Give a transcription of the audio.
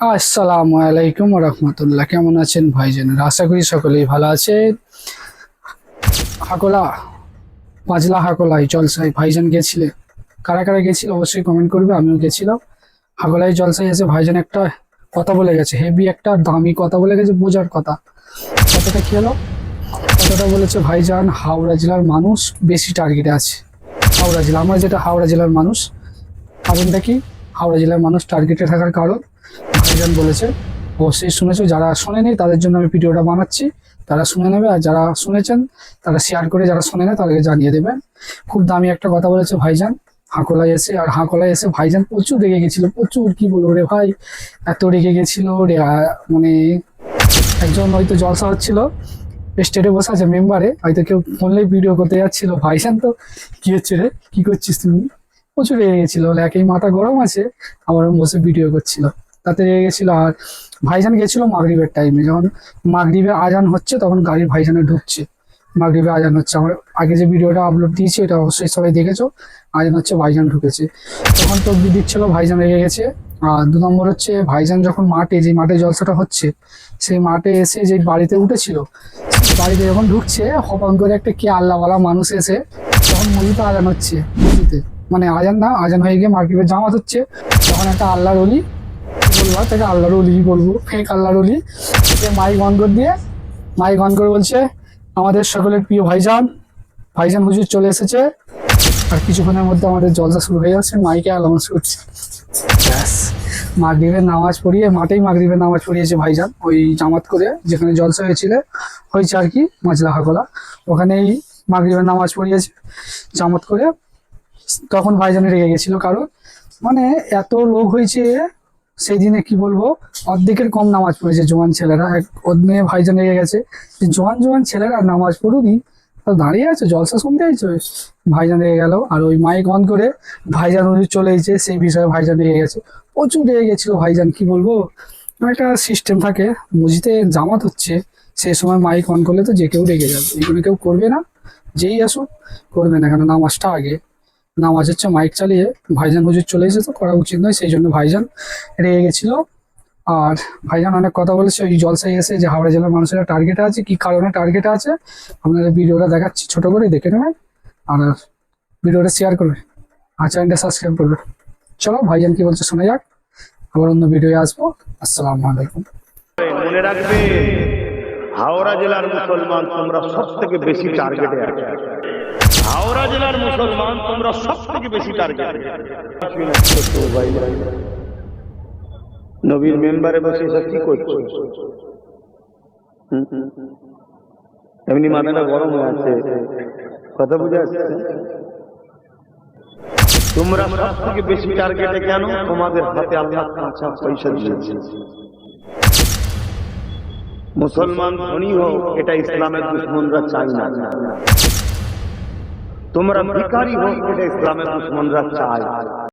আসসালামু আলাইকুম রহমতুল্লাহ। কেমন আছেন ভাইজান আশা করি সকলেই ভালো আছে হাকোলা পাঁচলা হাকোলাই জলসাই ভাইজান গেছিলে কারা কারা গেছিল অবশ্যই কমেন্ট করবে, আমিও গেছিলাম। হাকোলাই জলসাই এসে ভাইজান একটা কথা বলে গেছে, হেভি একটা দামি কথা বলে গেছে, বোঝার কথা। কথাটা কি হলো? কথাটা বলেছে, ভাইজান, হাওড়া জেলার মানুষ বেশি টার্গেটে আছে। হাওড়া জেলা, আমরা যেটা হাওড়া জেলার মানুষ, কারণটা কি? হাওড়া জেলার মানুষ টার্গেটে থাকার কারণ ভাইজান বলেছে। অবশ্যই শুনেছো, যারা শোনেনি তাদের জন্য আমি ভিডিওটা বানাচ্ছি। তারা শুনে নেবে, আর যারা শুনেছেন, তারা শেয়ার করে যারা শোনে না তাদেরকে জানিয়ে দেবেন খুব দামি একটা কথা বলেছে ভাইজান হাঁকলায় এসে, আর হাঁকলায় এসে ভাইজান প্রচুর রেগে গেছিল, প্রচুর কি বলব রে ভাই, এত রেগে গেছিল রে মানে একজন হয়তো জলসা হচ্ছিল স্টেটে বসে আছে মেম্বারে হয়তো কেউ ফোনলেই ভিডিও করতে যাচ্ছিল, ভাইজান তো, কি হচ্ছে রে, কি করছিস তুমি প্রচুর রেগে গেছিল একই মাথা গরম আছে, আবার বসে ভিডিও করছিল। তাতে গেছিল আর ভাইজান গেছিল মাগরিবের টাইমে যখন মাগরিবে আজান হচ্ছে, তখন গাড়ির ভাইজানে ঢুকছে। মাগরিবে আজান হচ্ছে। আমার আগে যে ভিডিওটা আপলোড দিয়েছি, এটা অবশ্যই সবাই দেখেছ। আজান হচ্ছে, ভাইজান ঢুকেছে। তখন তো দিচ্ছিল, ভাইজান রেগে গেছে। আর দু নম্বর হচ্ছে, ভাইজান যখন মাঠে, যে মাঠে জলসাটা হচ্ছে, সেই মাঠে এসে যে বাড়িতে উঠেছিল বাড়িতে যখন ঢুকছে হপান করে একটা কে আল্লাহওয়ালা মানুষ এসে তখন মসজিদে আজান হচ্ছে। মসজিদে মানে আজান না, আজান হয়ে গিয়ে মার্কেটে জামাত হচ্ছে। তখন একটা আল্লাহর অলি বলব তাকে আল্লাহর অলি বলব ফেক আল্লাহর অলি সে মাইক অন করে দিয়ে, মাইক অন করে বলছে, আমাদের সকলের প্রিয় ভাইজান ভাইজান হুজুর চলে এসেছে। আর কিছুক্ষণের মধ্যে আমাদের জলসা শুরু হয়ে যাচ্ছে, মাইকে অ্যালাউন্স করছে। ব্যাস, মাগরিবের নামাজ পড়িয়ে, মাঠেই মাগরিবের নামাজ পড়িয়েছে ভাইজান, ওই জামাত করে, যেখানে জলসা হয়েছিল, হয়েছে আর কি মাঝলা হাকলা ওখানেই মাগরিবের নামাজ পড়িয়েছে, জামাত করে। তখন ভাইজান রেগে গেছিল কারণ মানে এত লোক হয়েছে সেই দিনে কি বলব, অর্ধেকের কম নামাজ পড়েছে জোয়ান ছেলেরা। এক অন্য ভাইজান রেগে গেছে। যে জোয়ান জোয়ান ছেলেরা নামাজ পড়ুনি দাঁড়িয়ে আছে, জলসা শুনতে আইছো ভাইজান রেগে গেল আর ওই মাইক অন করে ভাইজান উনি চলে এসেছে, সেই বিষয়ে ভাইজান রেগে গেছে। প্রচুর রেগে গেছিল ভাইজান, কি বলব? একটা সিস্টেম থাকে, মসজিদে জামাত হচ্ছে সেই সময় মাইক অন করলে তো যে কেউ রেগে যাবে। এগুলো কেউ করবে না, যেই আসুক, করবে না কেন, নামাজটা আগে। নামাজ হচ্ছে মাইক চালিয়ে ভাইজান হুজুর চলে এসে তো করা উচিত নয়, সেই জন্য ভাইজান রেগে গেছিল। আর ভাইজান অনেক কথা বলেছে, ওই জলসায় এসে যে হাওড়া জেলার মানুষেরা টার্গেটে আছে, কি কারণে টার্গেটে আছে, আপনাদের ভিডিওটা দেখাচ্ছি ছোট করে দেখে নেবেন, আর ভিডিওটা শেয়ার করবে আর চ্যানেলটা সাবস্ক্রাইব করবে চলো, ভাইজান কি বলছে শোনা যাক, আবার অন্য ভিডিও আসব। আসসালামু আলাইকুম। মনে রাখবে হাওড়া জেলার মুসলমান তোমরা সব থেকে বেশি টার্গেটে আছো। হাওড়া জেলার মুসলমান, তোমরা সব থেকে বেশি নবীর মেম্বারে বসে কি করছ। এমনি মাথাটা গরম হয়ে আছে। কথা বুঝে আসছে? তোমরা সব থেকে বেশি টার্গেটে কেন তোমাদের হাতে আল্লাহ কাঁচা পয়সা দিয়েছে? মুসলমান ধনী হোক, এটা ইসলামের দুশ্মনরা চায় না। তোমরা ভিকারি হোক এটা ইসলামের দুশ্মনরা চায়।